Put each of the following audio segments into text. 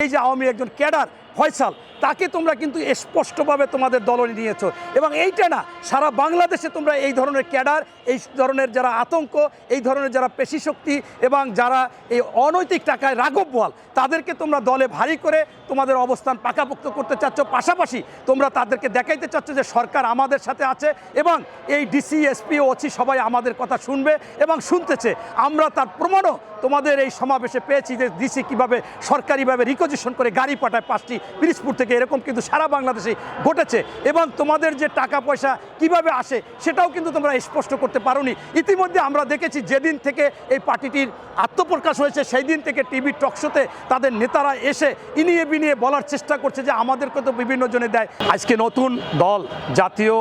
এই যে আওয়ামী একজন ক্যাডার ফয়সাল, তাকে তোমরা কিন্তু স্পষ্টভাবে তোমাদের দলে নিয়েছো। এবং এইটা না, সারা বাংলাদেশে তোমরা এই ধরনের ক্যাডার, এই ধরনের যারা আতঙ্ক, এই ধরনের যারা পেশি শক্তি এবং যারা এই অনৈতিক টাকায় রাঘব বল, তাদেরকে তোমরা দলে ভারী করে তোমাদের অবস্থান পাকাপোক্ত করতে চাচ্ছ। পাশাপাশি তোমরা তাদেরকে দেখাইতে চাচ্ছ যে সরকার আমাদের সাথে আছে এবং এই ডিসি এসপি ওসি সবাই আমাদের কথা শুনবে এবং শুনতেছে। আমরা তার প্রমাণও তোমাদের এই সমাবেশে পেয়েছি যে ডিসি কীভাবে সরকারিভাবে রিকোজিশন করে গাড়ি পাঠায় পাঁচটি পিরিজপুর থেকে এরকম কিন্তু সারা বাংলাদেশে ঘটেছে। এবং তোমাদের যে টাকা পয়সা কীভাবে আসে সেটাও কিন্তু তোমরা স্পষ্ট করতে পারোনি। ইতিমধ্যে আমরা দেখেছি যেদিন থেকে এই পার্টিটির আত্মপ্রকাশ হয়েছে সেই দিন থেকে টিভি টকশোতে তাদের নেতারা এসে ইনিয়ে বিনিয়ে বলার চেষ্টা করছে যে আমাদেরকে তো বিভিন্ন জনে দেয়। আজকে নতুন দল, জাতীয়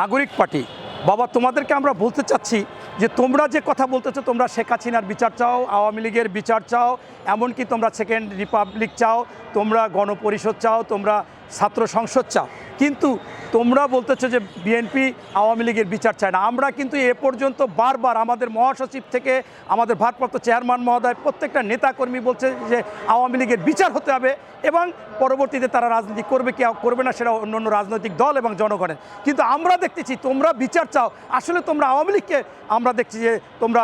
নাগরিক পার্টি। বাবা, তোমাদেরকে আমরা বলতে চাচ্ছি যে তোমরা যে কথা বলতেছো, তোমরা শেখ হাসিনার বিচার চাও, আওয়ামী লীগের বিচার চাও, এমনকি তোমরা সেকেন্ড রিপাবলিক চাও, তোমরা গণপরিষদ চাও, তোমরা ছাত্র সংসদ চাও। কিন্তু তোমরা বলতেছো যে বিএনপি আওয়ামী লীগের বিচার চায় না। আমরা কিন্তু এ পর্যন্ত বারবার আমাদের মহাসচিব থেকে আমাদের ভারপ্রাপ্ত চেয়ারম্যান মহোদয় প্রত্যেকটা নেতাকর্মী বলছে যে আওয়ামী লীগের বিচার হতে হবে এবং পরবর্তীতে তারা রাজনীতি করবে কি করবে না সেটা অন্য অন্য রাজনৈতিক দল এবং জনগণের। কিন্তু আমরা দেখতেছি তোমরা বিচার চাও। আসলে তোমরা আওয়ামী লীগকে আমরা দেখছি যে তোমরা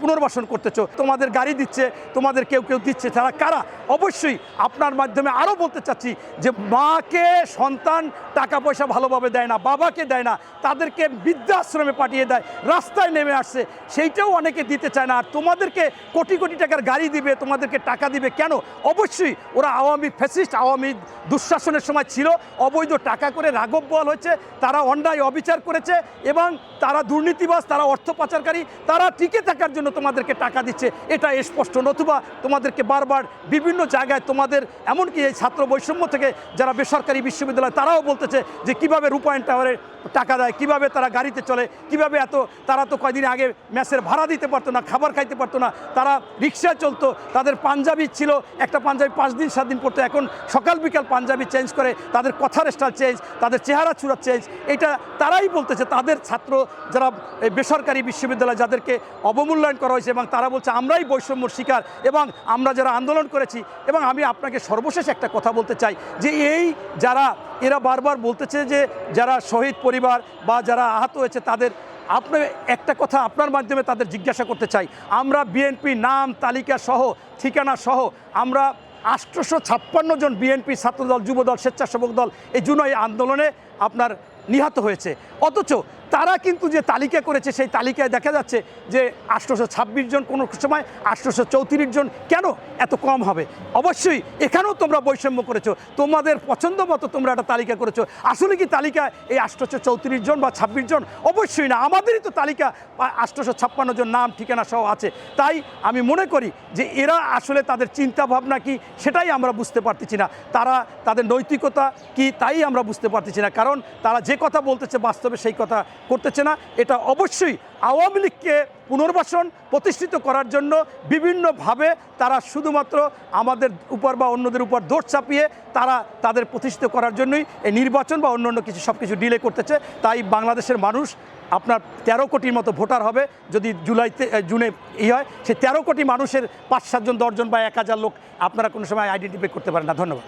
পুনর্বাসন করতেছো। তোমাদের গাড়ি দিচ্ছে, তোমাদের কেউ কেউ দিচ্ছে, তারা কারা? অবশ্যই আপনার মাধ্যমে আরও বলতে চাচ্ছি যে মাকে সন্তান টাকা পয়সা ভালোভাবে দেয় না, বাবাকে দেয় না, তাদেরকে বৃদ্ধাশ্রমে পাঠিয়ে দেয়, রাস্তায় নেমে আসছে। সেইটাও অনেকে দিতে চায় না। আর তোমাদেরকে কোটি কোটি টাকার গাড়ি দিবে, তোমাদেরকে টাকা দিবে কেন? অবশ্যই ওরা আওয়ামী ফ্যাসিস্ট, আওয়ামী দুঃশাসনের সময় ছিল, অবৈধ টাকা করে রাঘব বল হয়েছে, তারা অন্যায় অবিচার করেছে এবং তারা দুর্নীতিবাজ, তারা অর্থ পাচারকারী, তারা টিকে থাকার জন্য তোমাদেরকে টাকা দিচ্ছে। এটা স্পষ্ট। নতুবা তোমাদেরকে বারবার বিভিন্ন জায়গায় তোমাদের, এমনকি এই ছাত্র বৈষম্য থেকে যারা বেসরকারি বিশ্ববিদ্যালয়, তারাও বলতেছে যে কীভাবে রূপায়ণ টাওয়ারে টাকা দেয়, কীভাবে তারা গাড়িতে চলে, কীভাবে এত, তারা তো কয়দিন আগে ম্যাচের ভাড়া দিতে পারতো না, খাবার খাইতে পারতো না, তারা রিক্সা চলতো, তাদের পাঞ্জাবি ছিল, একটা পাঞ্জাবি পাঁচ দিন, সাত দিন পড়তো, এখন সকাল বিকাল পাঞ্জাবি চেঞ্জ করে, তাদের কথার স্টাইল চেঞ্জ তাদের চেহারা চূড়া চেঞ্জ এটা তারাই বলতেছে, তাদের ছাত্র যারা বেসরকারি বিশ্ববিদ্যালয় যাদেরকে অবমূল্যায়ন করা হয়েছে এবং তারা বলছে আমরাই বৈষম্যর শিকার এবং আমরা যারা আন্দোলন করেছি এবং আমি আপনাকে সর্বশেষ একটা কথা বলতে চাই যে এই যারা এরা বারবার বলতেছে যে যারা শহীদ পরিবার বা যারা আহত হয়েছে তাদের, আপনার একটা কথা আপনার মাধ্যমে তাদের জিজ্ঞাসা করতে চাই। আমরা বিএনপি নাম, তালিকা সহ, ঠিকানা সহ, আমরা আটশোশো ছাপ্পান্ন জন বিএনপি ছাত্রদল, যুবদল, স্বেচ্ছাসেবক দল এই জুনই আন্দোলনে আপনার নিহত হয়েছে। অথচ তারা কিন্তু যে তালিকা করেছে, সেই তালিকায় দেখা যাচ্ছে যে আটশোশো ছাব্বিশ জন কোনো সময় আটশোশো চৌত্রিশ জন কেন এত কম হবে? অবশ্যই এখানেও তোমরা বৈষম্য করেছ। তোমাদের পছন্দ মতো তোমরা একটা তালিকা করেছ। আসলে কি তালিকা এই আটশোশো চৌত্রিশ জন বা ছাব্বিশ জন? অবশ্যই না, আমাদেরই তো তালিকা আটশোশো ছাপ্পান্ন জন নাম, ঠিকানা সহ আছে। তাই আমি মনে করি যে এরা আসলে তাদের চিন্তা ভাবনা কি সেটাই আমরা বুঝতে পারতেছি না। তারা তাদের নৈতিকতা কি তাই আমরা বুঝতে পারতেছি না। কারণ তারা যে কথা বলতেছে বাস্তবে সেই কথা করতেছে না। এটা অবশ্যই আওয়ামী লীগকে পুনর্বাসন প্রতিষ্ঠিত করার জন্য বিভিন্নভাবে তারা শুধুমাত্র আমাদের উপর বা অন্যদের উপর দোষ চাপিয়ে তারা তাদের প্রতিষ্ঠিত করার জন্যই এই নির্বাচন বা অন্য অন্য কিছু সব কিছু ডিলে করতেছে। তাই বাংলাদেশের মানুষ আপনার তেরো কোটির মতো ভোটার হবে। যদি জুলাইতে জুনে ই হয় সেই তেরো কোটি মানুষের পাঁচ সাতজন, দশজন বা এক হাজার লোক আপনারা কোনো সময় আইডেন্টিফাই করতে পারেন না। ধন্যবাদ।